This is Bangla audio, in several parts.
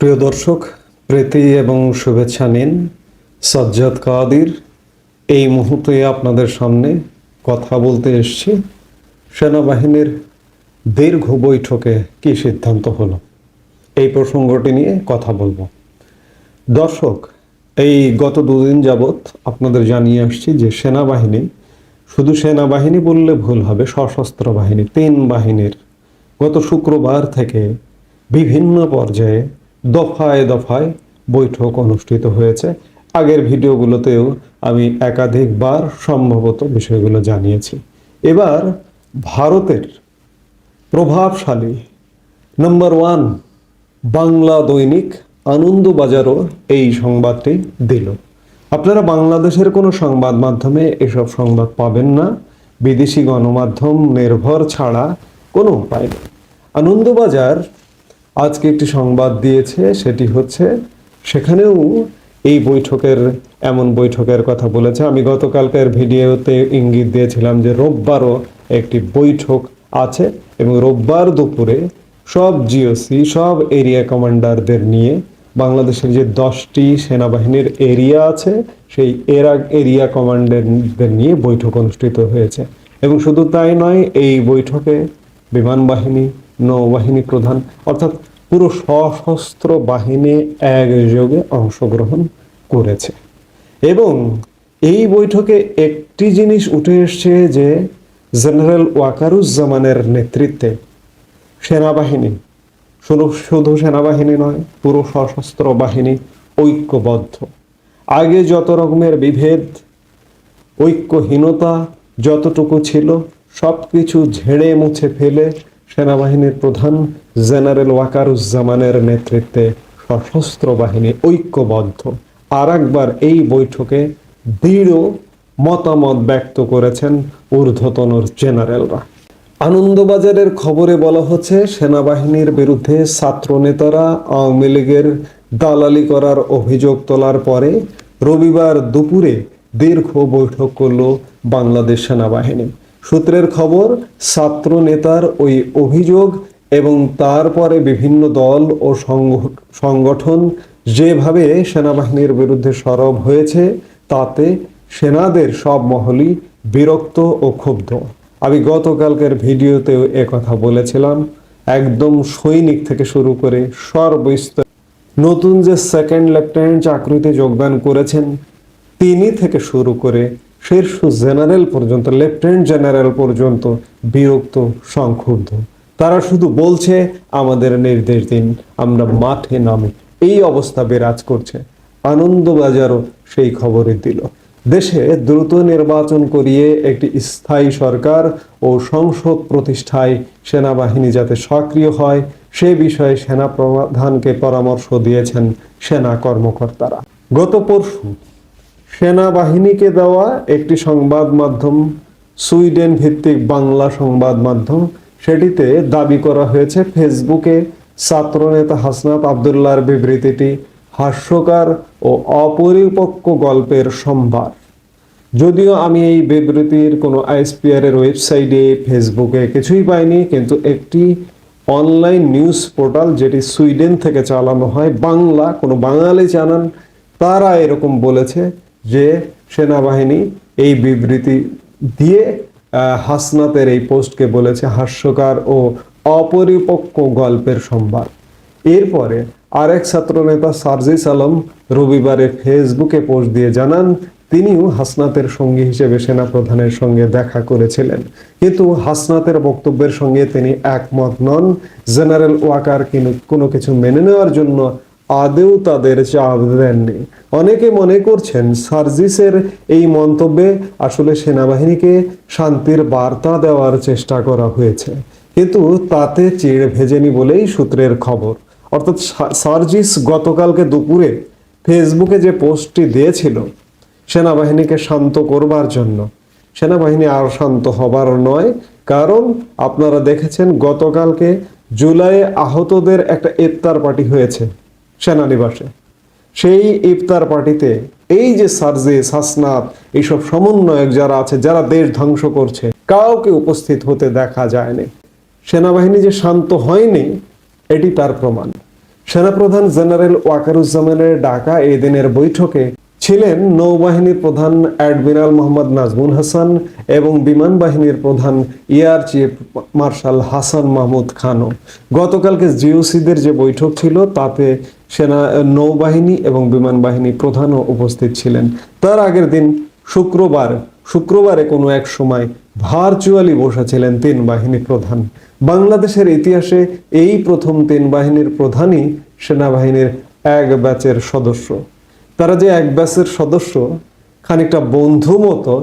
প্রিয় দর্শক, প্রীতি এবং শুভেচ্ছা নিন সজ্জাদ কাদির। এই মুহূর্তে আপনাদের সামনে কথা বলতে এসেছি। সেনাবাহিনীর দীর্ঘ বৈঠকে কি সিদ্ধান্ত হলো? এই প্রসঙ্গটি নিয়ে কথা বলব। দর্শক, এই গত দুদিন যাবৎ আপনাদের জানিয়ে আসছি যে সেনাবাহিনী, শুধু সেনাবাহিনী বললে ভুল হবে, সশস্ত্র বাহিনী, তিন বাহিনীর গত শুক্রবার থেকে বিভিন্ন পর্যায়ে দফায় দফায় বৈঠক অনুষ্ঠিত হয়েছে। আগের ভিডিওগুলোতেও আমি একাধিকবার সম্ভবত বিষয়গুলো জানিয়েছি। এবার ভারতের প্রভাবশালী নম্বর ওয়ান বাংলা দৈনিক আনন্দবাজারও এই সংবাদটি দিল। আপনারা বাংলাদেশের কোনো সংবাদ মাধ্যমে এসব সংবাদ পাবেন না। বিদেশি গণমাধ্যম নির্ভর ছাড়া কোনো উপায় নেই। আনন্দবাজার আজকে একটি সংবাদ দিয়েছে, সেটি হচ্ছে, সেখানেও এই বৈঠকের, এমন বৈঠকের কথা বলেছে। আমি গতকালকের ভিডিওতে ইঙ্গিত দিয়েছিলাম যে রোববারও একটি বৈঠক আছে এবং রোববার দুপুরে সব জিওসি সব এরিয়া কমান্ডারদের নিয়ে বাংলাদেশের যে দশটি সেনাবাহিনীর এরিয়া আছে, সেই এরা, এরিয়া কমান্ডারদের নিয়ে বৈঠক অনুষ্ঠিত হয়েছে। এবং শুধু তাই নয়, এই বৈঠকে বিমান বাহিনী, নৌবাহিনী প্রধান, অর্থাৎ পুরো সশস্ত্র বাহিনী একযোগে অংশগ্রহণ করেছে। এবং এই বৈঠকে একটি জিনিস উঠে এসছে যে জেনারেল ওয়াকারুজ্জামানের নেতৃত্বে সেনাবাহিনী, শুধু শুধু সেনাবাহিনী নয়, পুরো সশস্ত্র বাহিনী ঐক্যবদ্ধ। আগে যত রকমের বিভেদ, ঐক্যহীনতা যতটুকু ছিল সব কিছু ঝেড়ে মুছে ফেলে সেনাবাহিনীর প্রধান জেনারেল ওয়াকারুজ্জামানের নেতৃত্বে সশস্ত্র বাহিনী ঐক্যবদ্ধ। আর একবার এই বৈঠকে দৃঢ় মতামত ব্যক্ত করেছেন ঊর্ধ্বতন জেনারেলরা। আনন্দবাজারের খবরে বলা হচ্ছে, সেনাবাহিনীর বিরুদ্ধে ছাত্র নেতারা আওয়ামী লীগের দালালি করার অভিযোগ তোলার পরে রবিবার দুপুরে দীর্ঘ বৈঠক করল বাংলাদেশ সেনাবাহিনী। সূত্রের খবর ছাত্র নেতার ওই অভিযোগ এবং তারপরে বিভিন্ন দল ও সংগ- সংগঠন যেভাবে সেনাবাহিনীর বিরুদ্ধে সরব হয়েছে, তাতে সেনাদের সব মহলই বিরক্ত ও ক্ষুব্ধ। আমি গতকালকের ভিডিওতেও কথা বলেছিলাম। একদম সৈনিক থেকে শুরু করে সর্বস্তর নতুন যে সেকেন্ড লেফটেন্যান্ট চাকরিতে যোগদান করেছেন, তিনি থেকে শুরু করে শীর্ষ জেনারেল পর্যন্ত, লেফটেন্যান্ট জেনারেল পর্যন্ত বিরক্ত, সংক্ষুব্ধ। তারা শুধু বলছে, আমাদের নির্দেশ দিন, আমরা মাঠে নামে। এই অবস্থা বিরাজ করছে। আনন্দবাজারও সেই খবরই দিল। দেশে দ্রুত নির্বাচন করিয়ে একটি স্থায়ী সরকার ও সংসদ প্রতিষ্ঠায় সেনাবাহিনী যাতে সক্রিয় হয়, সে বিষয়ে সেনা প্রধানকে পরামর্শ দিয়েছেন সেনা কর্মকর্তারা। গত পরশু সেনাবাহিনীকে দেওয়া একটি সংবাদ মাধ্যম সুইডেন ভিত্তিক বাংলা সংবাদ মাধ্যম। সেটিতে দাবি করা হয়েছে, ফেসবুকে ছাত্রনেতা হাসনাত আবদুল্লাহর বিবৃতিটি হাস্যকার ও অপরিপক্ক গল্পের সম্ভার। যদিও আমি এই বিবৃতির কোনো আইএসপিআর এর ওয়েবসাইটে, ফেসবুকে কিছুই পাইনি, কিন্তু একটি অনলাইন নিউজ পোর্টাল যেটি সুইডেন থেকে চালানো হয়, বাংলা, কোনো বাঙালি জানান, তারা এরকম বলেছে। যে সেনাবাহিনী এই বিবৃতি দিয়ে হাসনাতের এই পোস্টকে বলেছে হাস্যকার ও অপরিপক্ক গল্পের সম্ভার। এরপরে আরেক ছাত্রনেতা সার্জিস আলম রবিবারে ফেসবুকে পোস্ট দিয়ে জানান, তিনিও হাসনাতের সঙ্গী হিসেবে সেনা প্রধানের সঙ্গে দেখা করেছিলেন। কিন্তু হাসনাতের বক্তব্যের সঙ্গে তিনি একমত নন। জেনারেল ওয়াকার কোনো কিছু মেনে নেওয়ার জন্য আদেও তাদের চাপ দেননি। অনেকে মনে করছেন সার্জিসের এই মন্তব্যে আসলে সেনাবাহিনীকে শান্তির বার্তা দেওয়ার চেষ্টা করা হয়েছে। কিন্তু তাতে চিড় ভেজেনি বলেই সূত্রের খবর। অর্থাৎ সার্জিস গতকালকে দুপুরে ফেসবুকে যে পোস্টটি দিয়েছিল, সেনাবাহিনীকে শান্ত করবার জন্য। সেনাবাহিনী আর শান্ত হবার নয়, কারণ আপনারা দেখেছেন গতকালকে জুলাইয়ে আহতদের একটা ইফতার পার্টি হয়েছে। সেনানিবাসে। সেই ইফতার পার্টিতে এই যে সার্জিস হাসনাত এইসব সমন্বয়ক যারা আছে, যারা দেশ ধ্বংস করছে, কাউকে উপস্থিত হতে দেখা যায়নি। সেনাবাহিনী যে শান্ত হয়নি, এটি তার প্রমাণ। সেনাপ্রধান জেনারেল ওয়াকারুজ্জামানের ডাকা এই দিনের বৈঠকে ছিলেন নৌবাহিনীর প্রধান অ্যাডমিরাল মোহাম্মদ নাজমুল হাসান এবং বিমান বাহিনীর প্রধান air chief marshal Hasan Mahmud খানও গতকালকে জিওসিদের যে বৈঠক ছিল, তাতে সেনা নৌবাহিনী এবং বিমান বাহিনী প্রধানও উপস্থিত ছিলেন। তার আগের দিন শুক্রবার, শুক্রবারে কোনো এক সময় ভার্চুয়ালি বসেছিলেন তিন বাহিনী প্রধান। বাংলাদেশের ইতিহাসে এই প্রথম তিন বাহিনীর প্রধানই সেনাবাহিনীর এক ব্যাচের সদস্য। তারা যে এক ব্যাচের সদস্য, খানিকটা বন্ধু মতো,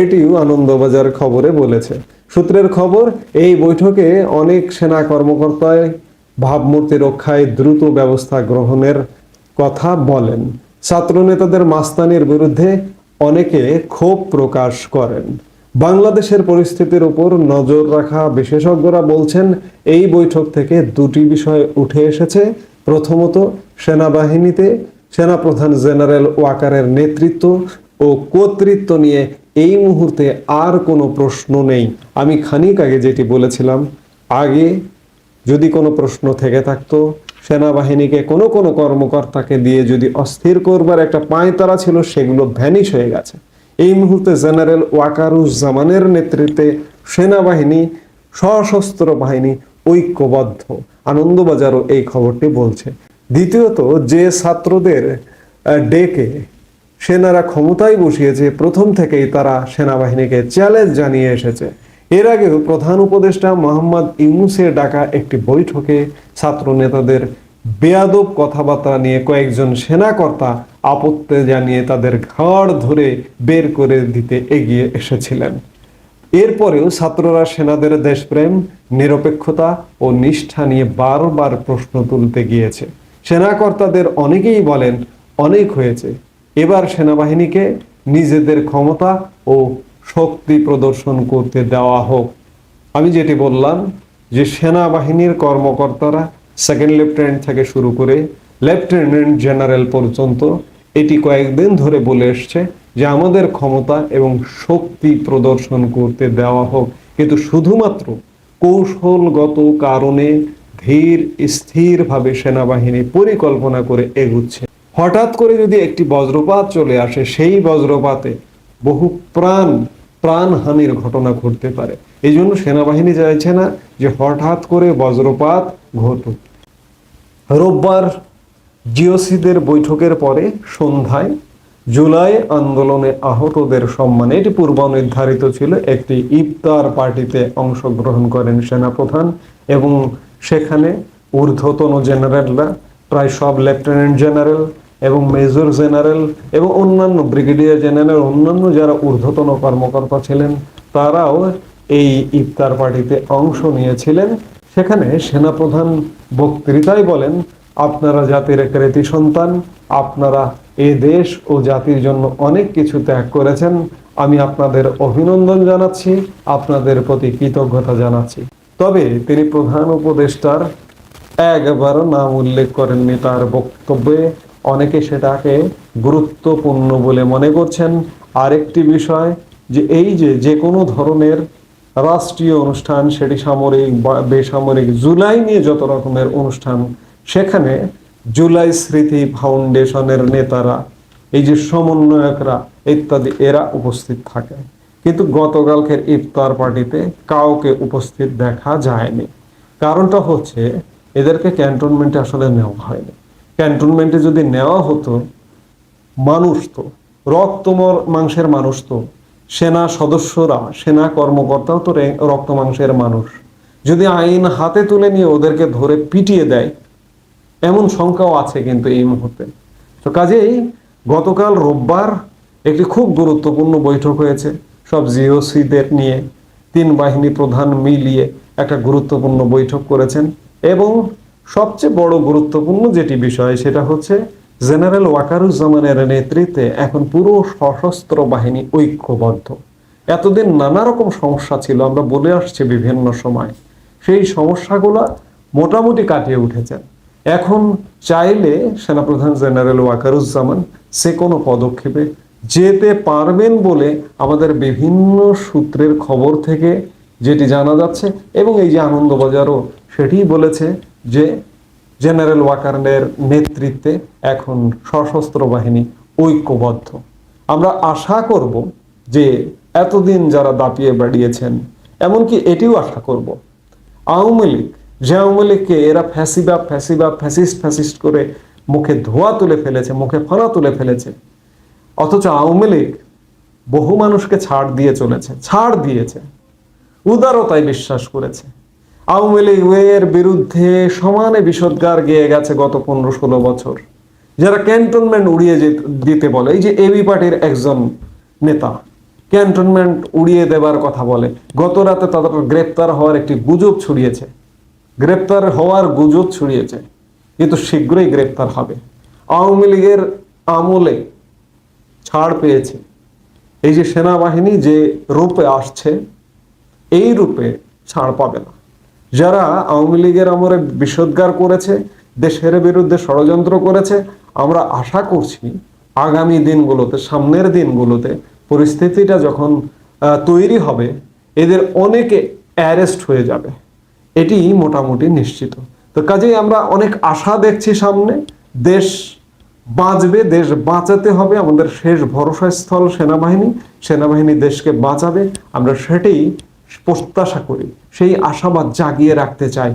এটিও আনন্দবাজার খবরে বলেছে। সূত্রের খবর, এই বৈঠকে অনেক সেনা কর্মকর্তায় ভাবমূর্তি রক্ষায় দ্রুত ব্যবস্থা গ্রহণের কথা বলেন। ছাত্র নেতাদের মাস্তানির বিরুদ্ধে অনেকে ক্ষোভ প্রকাশ করেন। বাংলাদেশের পরিস্থিতির উপর নজর রাখা বিশেষজ্ঞরা বলছেন, এই বৈঠক থেকে দুটি বিষয় উঠে এসেছে। প্রথমত, সেনাবাহিনীতে সেনাপ্রধান জেনারেল ওয়াকারের নেতৃত্ব ও কর্তৃত্ব নিয়ে এই মুহূর্তে আর কোনো প্রশ্ন নেই। আমি খানিক আগে যেটি বলেছিলাম, আগে যদি কোনো প্রশ্ন থেকে থাকতো, সেনাবাহিনীকে কোনো কোনো কর্মকর্তাকে দিয়ে যদি অস্থির করবার একটা পাঁয়তারা ছিল, সেগুলো ভ্যানিশ হয়ে গেছে। এই মুহূর্তে জেনারেল ওয়াকারুজ্জামানের নেতৃত্বে সেনাবাহিনী, সশস্ত্র বাহিনী ঐক্যবদ্ধ। আনন্দবাজারও এই খবরটি বলছে। দ্বিতীয়ত, যে ছাত্রদের ডেকে সেনারা ক্ষমতায় বসিয়েছে, প্রথম থেকেই তারা সেনাবাহিনীকে চ্যালেঞ্জ জানিয়ে এসেছে। এর আগেও প্রধান উপদেষ্টা মোহাম্মদ ইউনুসের ডাকা একটি বৈঠকে ছাত্র নেতাদের বেয়াদব কথাবার্তা নিয়ে কয়েকজন সেনাকর্তা আপত্তি জানিয়ে তাদের ঘাড় ধরে বের করে দিতে এগিয়ে এসেছিলেন। এরপরেও ছাত্ররা সেনাদের দেশপ্রেম, নিরপেক্ষতা ও নিষ্ঠা নিয়ে বারবার প্রশ্ন তুলতে গিয়েছে। সেনাকর্তাদের অনেকেই বলেন, অনেক হয়েছে। এবার সেনাবাহিনীকে নিজেদের ক্ষমতা ও শক্তি প্রদর্শন করতে দেওয়া হোক। আমি যেটি বললাম যে, সেনাবাহিনীর কর্মকর্তারা সেকেন্ড লেফটেন্যান্ট থেকে শুরু করে লেফটেন্যান্ট জেনারেল পর্যন্ত এটি কয়েকদিন ধরে বলে এসছে যে, আমাদের ক্ষমতা এবং শক্তি প্রদর্শন করতে দেওয়া হোক। কিন্তু শুধুমাত্র কৌশলগত কারণে ধীর, স্থিরভাবে সেনাবাহিনী পরিকল্পনা করে এগুচ্ছে। হঠাৎ করে যদি একটি বজ্রপাত চলে আসে, সেই বজ্রপাতে বহু প্রাণ, প্রাণহানির ঘটনা ঘটতে পারে। এই জন্য সেনাবাহিনী চাইছে না যে হঠাৎ করে বজ্রপাত ঘটুক। রোববার জিওসিদের বৈঠকের পরে সন্ধ্যায় জুলাই আন্দোলনে আহতদের সম্মানে এটি পূর্ব নির্ধারিত ছিল। একটি ইফতার পার্টিতে অংশগ্রহণ করেন সেনাপ্রধান এবং সেখানে ঊর্ধ্বতন জেনারেলরা, প্রায় সব লেফটেন্যান্ট জেনারেল এবং মেজর জেনারেল এবং অন্যান্য ব্রিগেডিয়ার জেনারেল, অন্যান্য যারা ঊর্ধ্বতন কর্মকর্তা ছিলেন, তারাও এই ইফতার পার্টিতে অংশ নিয়েছিলেন। সেখানে সেনাপ্রধান বক্তৃতায় বলেন, আপনারা জাতির এক রীতি সন্তান, আপনারা এ দেশ ও জাতির জন্য অনেক কিছু ত্যাগ করেছেন। আমি আপনাদের অভিনন্দন জানাচ্ছি, আপনাদের প্রতি কৃতজ্ঞতা জানাচ্ছি। তবে তিনি প্রধান উপদেষ্টার একবার নাম উল্লেখ করেননি তার বক্তব্যে। অনেকে সেটাকে গুরুত্বপূর্ণ বলে মনে করছেন। আরেকটি বিষয় যে এই যে যে কোনো ধরনের রাষ্ট্রীয় অনুষ্ঠান, সেটি সামরিক বা বেসামরিক জুলাই নিয়ে যত রকমের অনুষ্ঠান, সেখানে জুলাই স্মৃতি ফাউন্ডেশনের নেতারা, এই যে সমন্বয়করা ইত্যাদি, এরা উপস্থিত থাকে। কিন্তু গতকালকের ইফতার পার্টিতে কাউকে উপস্থিত দেখা যায়নি। কারণটা হচ্ছে এদেরকে ক্যান্টনমেন্টে আসলে নেওয়া হয়নি। ক্যান্টনমেন্টে যদি নেওয়া হতো, মানুষ তো, রক্ত মর- মাংসের মানুষ তো, সেনা সদস্যরা, সেনা কর্মকর্তাও তো রক্ত মাংসের মানুষ। যদি আইন হাতে তুলে নিয়ে ওদেরকে ধরে পিটিয়ে দেয়, এমন সংখ্যাও আছে কিন্তু এই মুহূর্তে। তো কাজেই গতকাল রোববার একটি খুব গুরুত্বপূর্ণ বৈঠক হয়েছে। সব জিওসিদের নিয়ে তিন বাহিনী প্রধান মিলিয়ে একটা গুরুত্বপূর্ণ বৈঠক করেছেন এবং সবচেয়ে বড় গুরুত্বপূর্ণ যেটি বিষয় সেটা হচ্ছে জেনারেল ওয়াকারুজ্জামানের নেতৃত্বে এখন পুরো সশস্ত্র বাহিনী ঐক্যবদ্ধ। এতদিন নানা রকম সমস্যা ছিল, আমরা বলে আসছি বিভিন্ন সময়। সেই সমস্যাগুলো মোটামুটি কাটিয়ে উঠেছেন। এখন চাইলে সেনাপ্রধান জেনারেল ওয়াকারুজ্জামান সে কোনো পদক্ষেপে যেতে পারবেন বলে আমাদের বিভিন্ন সূত্রের খবর থেকে যেটি জানা যাচ্ছে এবং এই যে আনন্দবাজারও সেটিই বলেছে যে জেনারেল ওয়াকারের নেতৃত্বে এখন সশস্ত্র বাহিনী ঐক্যবদ্ধ। আমরা আশা করব যে এতদিন যারা দাপিয়ে বাড়িয়েছেন, এমনকি এটিও আশা করব, আওয়ামী লীগ, যে আওয়ামী লীগকে এরা ফ্যাসিবা ফ্যাসিবা ফ্যাসিস্ট ফ্যাসিস্ট করে মুখে ধোয়া তুলে ফেলেছে, মুখে ফনা তুলে ফেলেছে অথচ আওয়ামী লীগ বহু মানুষকে ছাড় দিয়ে চলেছে, ছাড় দিয়েছে, উদারতায় বিশ্বাস করেছে। আওয়ামী লীগ এর বিরুদ্ধে সমানে বিষোদ্গার গেয়ে গেছে গত পনেরো ষোলো বছর। যারা ক্যান্টনমেন্ট উড়িয়ে দিতে বলে, এই যে এবি পার্টির একজন নেতা, ক্যান্টনমেন্ট উড়িয়ে দেবার কথা বলে, গত রাতে তাদের গ্রেপ্তার হওয়ার একটি গুজব ছড়িয়েছে। গ্রেপ্তার হওয়ার গুজব ছড়িয়েছে, কিন্তু শীঘ্রই গ্রেপ্তার হবে। আওয়ামী লীগের আমলে ছাড় পেয়েছে। এই যে সেনাবাহিনী যে রূপে আসছে, এই রূপে ছাড় পাবে না। যারা আওয়ামী লীগের আমলে বিষোদ্গার করেছে, দেশের বিরুদ্ধে ষড়যন্ত্র করেছে, আমরা আশা করছি আগামী দিনগুলোতে, সামনের দিনগুলোতে পরিস্থিতিটা যখন তৈরি হবে, এদের অনেকে অ্যারেস্ট হয়ে যাবে। এটি মোটামুটি নিশ্চিত। তো কাজেই আমরা অনেক আশা দেখছি সামনে, দেশ বাঁচবে, দেশ বাঁচাতে হবে, আমাদের শেষ ভরসাস্থল সেনাবাহিনী সেনাবাহিনী দেশকে বাঁচাবে। আমরা সেটাই প্রত্যাশা করি, সেই আশাবাদ জাগিয়ে রাখতে চাই।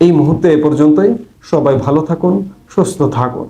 এই মুহূর্তে এ পর্যন্তই। সবাই ভালো থাকুন, সুস্থ থাকুন।